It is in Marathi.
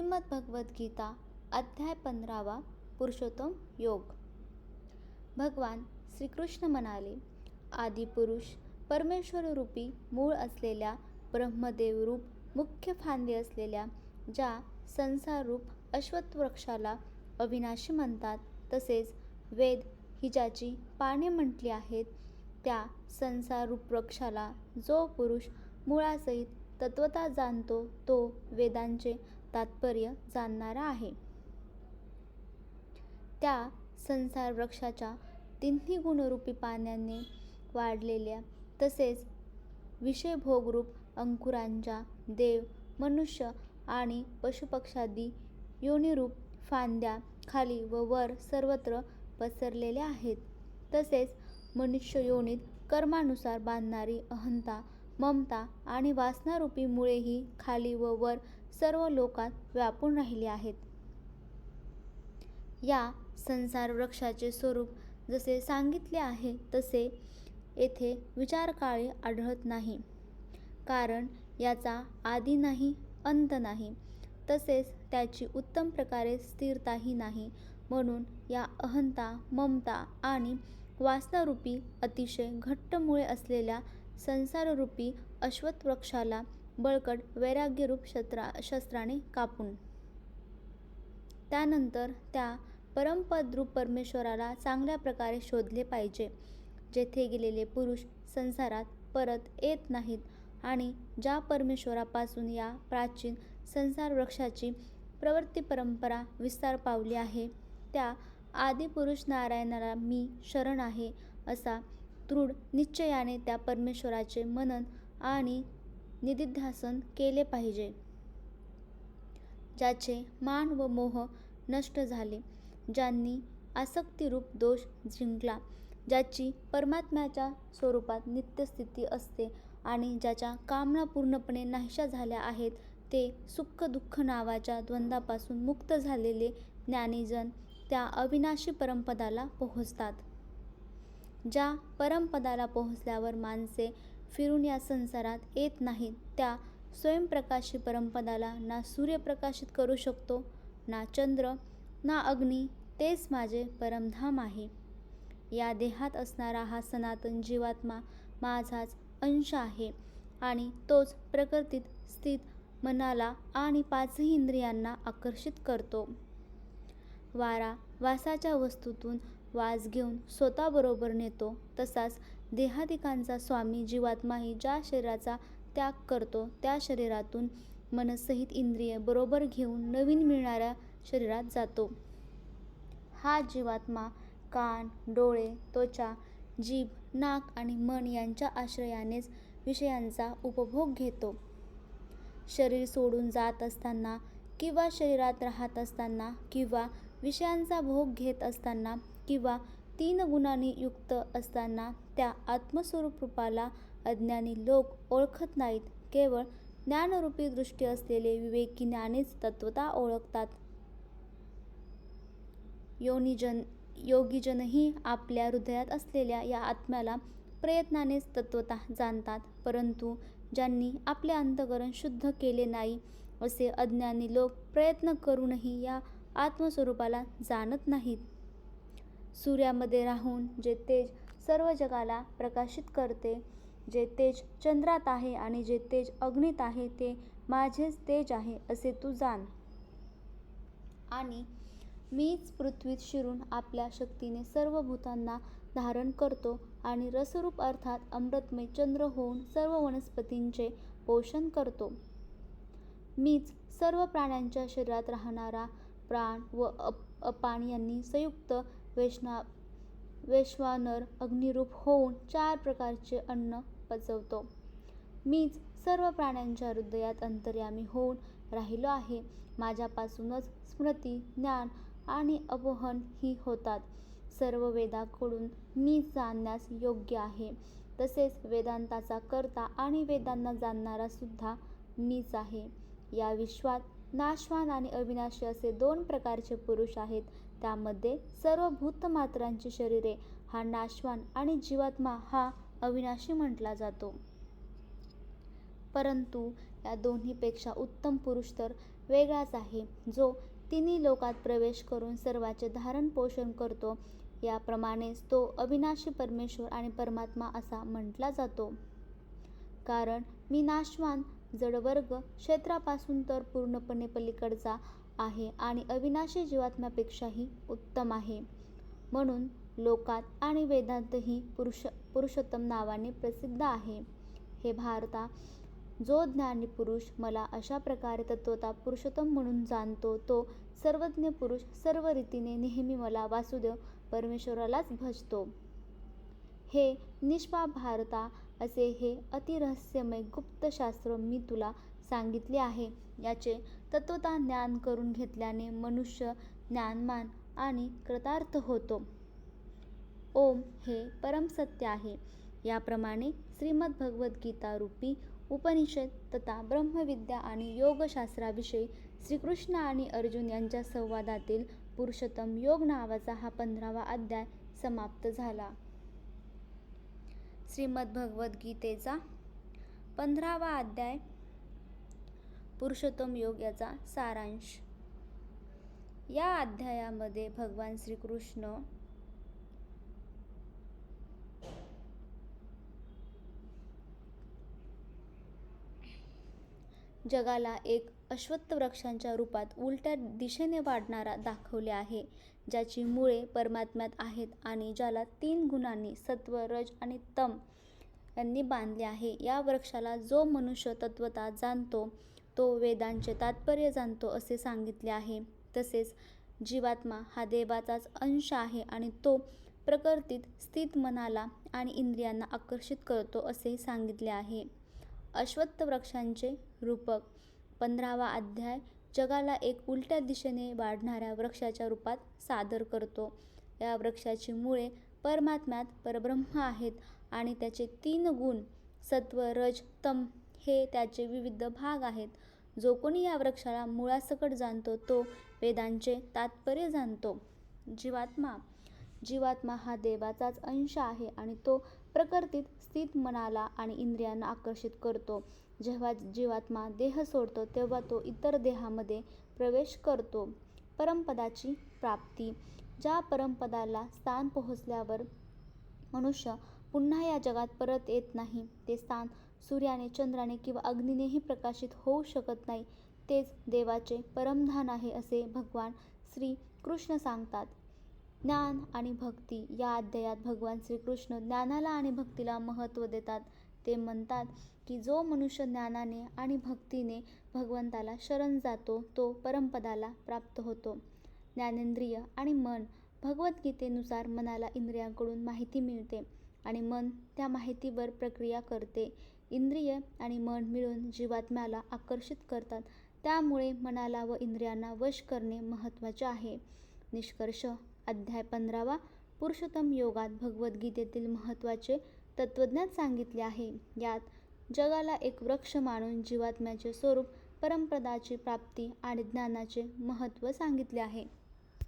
श्रीमद भगवद्गीता अध्याय पंधरावा पुरुषोत्तम योग. भगवान श्रीकृष्ण म्हणाले आदिपुरुष परमेश्वररूपी मूळ असलेल्या ब्रह्मदेव रूप मुख्य फांदी असलेल्या ज्या संसाररूप अश्वत्वृक्षाला अविनाशी म्हणतात तसेच वेद ही ज्याची पाने म्हटली आहेत त्या संसाररूप वृक्षाला जो पुरुष मुळासहित तत्वता जाणतो तो वेदांचे तात्पर्य जाणणारा आहे. त्या संसार वृक्षाच्या तिन्ही गुणरूपी पाण्याने वाढलेल्या तसेच विषयभोगरूप अंकुरांच्या देव मनुष्य आणि पशुपक्षादी योनिरूप फांद्या खाली व वर सर्वत्र पसरलेल्या आहेत. तसेच मनुष्य योनीत कर्मानुसार बांधणारी अहंता ममता आणि वासनारूपी मुळेही खाली व वर सर्व लोकात व्यापून राहिले आहेत. या संसार वृक्षाचे स्वरूप जसे सांगितले आहे तसे येथे विचारकाळी आढळत नाही. कारण याचा आदी नाही अंत नाही. तसेच त्याची उत्तम प्रकारे स्थिरताही नाही. म्हणून या अहंता ममता आणि वासनारूपी अतिशय घट्ट मुळे असलेल्या संसाररूपी अश्वत्वृक्षाला बळकट वैराग्यरूप शस्त्रा शस्त्राने कापून. त्यानंतर त्या परमपदरूप परमेश्वराला चांगल्या प्रकारे शोधले पाहिजे. जेथे गेलेले पुरुष संसारात परत येत नाहीत आणि ज्या परमेश्वरापासून या प्राचीन संसार वृक्षाची प्रवृत्ती परंपरा विस्तार पावली आहे त्या आदिपुरुष नारायणाला मी शरण आहे असा दृढ निश्चयाने त्या परमेश्वराचे मनन आणि निदिध्यासन केले पाहिजे. ज्याचे मान व मोह नष्ट झाले ज्यांनी आसक्तिरूप दोष जिंकला ज्याची परमात्म्याच्या स्वरूपात नित्यस्थिती असते आणि ज्याच्या कामना पूर्णपणे नाहीशा झाल्या आहेत ते सुख दुःख नावाच्या द्वंद्वापासून मुक्त झालेले ज्ञानीजन त्या अविनाशी परमपदाला पोहोचतात. ज्या परमपदाला पोहोचल्यावर माणसे फिरून या संसारात येत नाहीत. त्या स्वयंप्रकाशी परमपदाला ना सूर्य प्रकाशित करू शकतो ना चंद्र ना अग्नी तेच माझे परमधाम आहे. या देहात असणारा हा सनातन जीवात्मा माझाच अंश आहे आणि तोच प्रकृतीत स्थित मनाला आणि पाचही इंद्रियांना आकर्षित करतो. वारा वासाच्या वस्तूतून वास घेऊन स्वतःबरोबर नेतो तसाच देहादिकांचा स्वामी जीवात्माही ज्या शरीराचा त्याग करतो त्या शरीरातून मनसहित इंद्रिय बरोबर घेऊन नवीन मिळणाऱ्या शरीरात जातो. हा जीवात्मा कान डोळे त्वचा जीभ नाक आणि मन यांच्या आश्रयानेच विषयांचा उपभोग घेतो. शरीर सोडून जात असताना किंवा शरीरात राहत असताना किंवा विषयांचा भोग घेत असताना किंवा तीन गुणांनी युक्त असताना त्या आत्मस्वरूप रूपाला अज्ञानी लोक ओळखत नाहीत. केवळ ज्ञानरूपी दृष्टी असलेले विवेकी ज्ञानीच तत्वता ओळखतात. योनिजन योगीजनही आपल्या हृदयात असलेल्या या आत्म्याला प्रयत्नानेच तत्वता जाणतात. परंतु ज्यांनी आपले अंतकरण शुद्ध केले नाही असे अज्ञानी लोक प्रयत्न करूनही या आत्मस्वरूपाला जाणत नाहीत. सूर्यामध्ये राहून जे तेज सर्व जगाला प्रकाशित करते जे तेज चंद्रात आहे आणि जे तेज अग्नीत आहे ते माझेच तेज आहे असे तू जाण. आणि मीच पृथ्वीत शिरून आपल्या शक्तीने सर्व भूतांना धारण करतो आणि रसरूप अर्थात अमृतमय चंद्र होऊन सर्व वनस्पतींचे पोषण करतो. मीच सर्व प्राण्यांच्या शरीरात राहणारा प्राण व अप अपान यांनी संयुक्त वैष्णा वैश्वानर अग्निरूप होऊन चार प्रकारचे अन्न पचवतो. मीच सर्व प्राण्यांच्या हृदयात अंतर्यामी होऊन राहिलो आहे. माझ्यापासूनच स्मृती ज्ञान आणि अपहन ही होतात. सर्व वेदाकडून मी जाणण्यास योग्य आहे. तसेच वेदांताचा कर्ता आणि वेदांना जाणणारा सुद्धा मीच आहे. या विश्वात नाशवान आणि अविनाशी असे दोन प्रकारचे पुरुष आहेत. त्यामध्ये सर्व भूतमात्रांची शरीरे हा नाशवान आणि जीवात्मा हा अविनाशी म्हटला जातो. परंतु या दोन्हीपेक्षा उत्तम पुरुष तर वेगळाच आहे जो तिन्ही लोकात प्रवेश करून सर्वाचे धारण पोषण करतो. याप्रमाणेच तो अविनाशी परमेश्वर आणि परमात्मा असा म्हटला जातो. कारण मी नाशवान जडवर्ग क्षेत्रापासून तर पूर्णपणे पलीकडचा आहे आणि अविनाशी जीवात्म्यापेक्षाही उत्तम आहे. म्हणून लोकात आणि वेदांतही पुरुष पुरुषोत्तम नावाने प्रसिद्ध आहे. हे भारता जो ज्ञानी पुरुष मला अशा प्रकारे तत्वता पुरुषोत्तम म्हणून जाणतो तो सर्वज्ञ पुरुष सर्व रीतीने नेहमी मला वासुदेव परमेश्वरालाच भजतो. हे निष्पाप भारता असे हे अतिरहस्यमय गुप्त शास्त्र मी तुला सांगितले आहे. याचे तत्वता ज्ञान करून घेतल्याने मनुष्य ज्ञानमान आणि कृतार्थ होतो. ओम हे परमसत्य आहे. याप्रमाणे श्रीमद भगवद्गीता रूपी उपनिषद तथा ब्रह्मविद्या आणि योगशास्त्राविषयी श्रीकृष्ण आणि अर्जुन यांच्या संवादातील पुरुषोत्तम योग नावाचा हा पंधरावा अध्याय समाप्त झाला. श्रीमद भगवद्गीतेचा पंधरावा अध्याय पुरुषोत्तम योग याचा सारांश. या अध्यायामध्ये भगवान श्रीकृष्ण जगाला एक अश्वत्थ वृक्षांच्या रूपात उलट्या दिशेने वाढणारा दाखवले आहे ज्याची मुळे परमात्म्यात आहेत आणि ज्याला तीन गुणांनी सत्व रज आणि तम यांनी बांधले आहे. या वृक्षाला जो मनुष्य तत्वता जाणतो तो वेदांचे तात्पर्य जाणतो असे सांगितले आहे. तसेच जीवात्मा हा देवाचाच अंश आहे आणि तो प्रकृतीत स्थित मनाला आणि इंद्रियांना आकर्षित करतो असे सांगितले आहे. अश्वत्थ वृक्षांचे रूपक पंधरावा अध्याय जगाला एक उलट्या दिशेने वाढणाऱ्या वृक्षाच्या रूपात सादर करतो. या वृक्षाची मुळे परमात्म्यात परब्रह्म आहेत आणि त्याचे तीन गुण सत्व रज तम हे त्याचे विविध भाग आहेत. जो कोणी या वृक्षाला मुळासकट जाणतो तो वेदांचे तात्पर्य जाणतो. जीवात्मा. जीवात्मा हा देवाचाच अंश आहे आणि तो प्रकृतीत स्थित मनाला आणि इंद्रियांना आकर्षित करतो. जेव्हा जीवात्मा देह सोडतो तेव्हा तो इतर देहामध्ये प्रवेश करतो. परमपदाची प्राप्ती. ज्या परमपदाला स्थान पोहोचल्यावर मनुष्य पुन्हा या जगात परत येत नाही ते स्थान सूर्याने चंद्राने किंवा अग्नीनेही प्रकाशित होऊ शकत नाही तेच देवाचे परमधान आहे असे भगवान श्री कृष्ण सांगतात. ज्ञान आणि भक्ती या अध्यायात भगवान श्रीकृष्ण ज्ञानाला आणि भक्तीला महत्त्व देतात. ते म्हणतात की जो मनुष्य ज्ञानाने आणि भक्तीने भगवंताला शरण जातो तो परमपदाला प्राप्त होतो. ज्ञानेंद्रिय आणि मन भगवद्गीतेनुसार मनाला इंद्रियांकडून माहिती मिळते आणि मन त्या माहितीवर प्रक्रिया करते. इंद्रिय आणि मन मिळून जीवात्म्याला आकर्षित करतात. त्यामुळे मनाला व इंद्रियांना वश करणे महत्त्वाचे आहे. निष्कर्ष अध्याय पंधरावा. पुरुषोत्तम योगात भगवद्गीतेतील महत्त्वाचे तत्त्वज्ञान सांगितले आहे. यात जगाला एक वृक्ष मानून जीवात्म्याचे स्वरूप परमपदाची प्राप्ती आणि ज्ञानाचे महत्त्व सांगितले आहे.